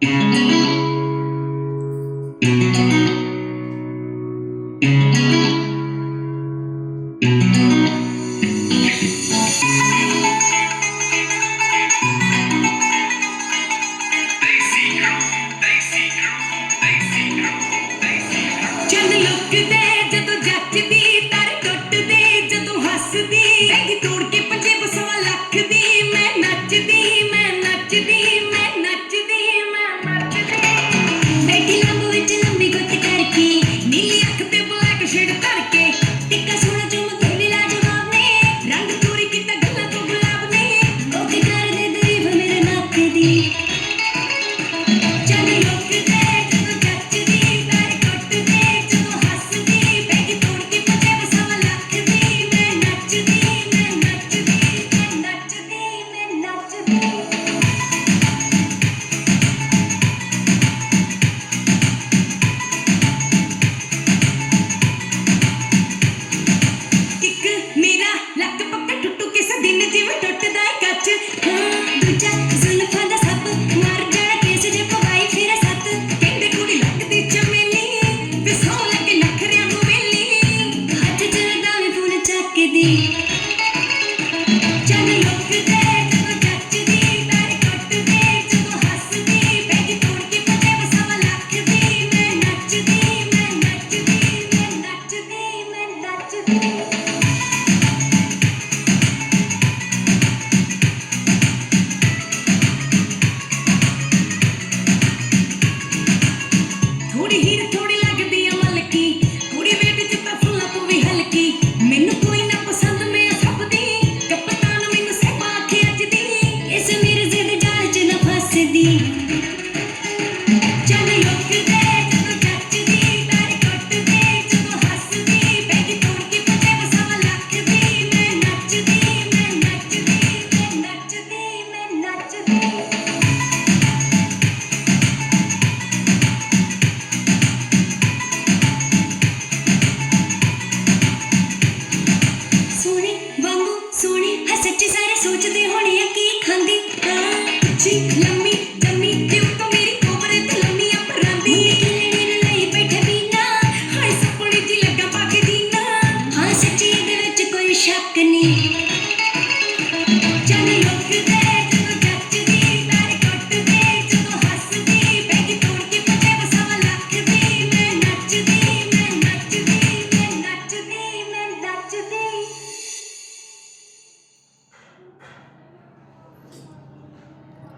Música ਦਿਲ ਜਿਵੇਂ ਟੁੱਟਦਾ ਕੱਚ। ਹਾਂ, ਦੂਜਾ ਜ਼ੁਲਫਾਂ ਦਾ ਸੱਪ ਮਰ ਜਾਣਾ ਕੇਸ ਜੇ ਪਵਾਈ ਫਿਰ ਸੱਤ। ਕਹਿੰਦੇ ਕੁੜੀ ਲੱਗਦੀ ਚਮੇਲੀ, ਵਿਸੋਂ ਲੱਗੇ ਨਖਰਿਆਂ ਨੂੰ ਮੇਲੀ ਹੱਥ ਚ ਦਾਵੇਂ ਫੁੱਲ ਚੱਕਦੀ। സൂചിത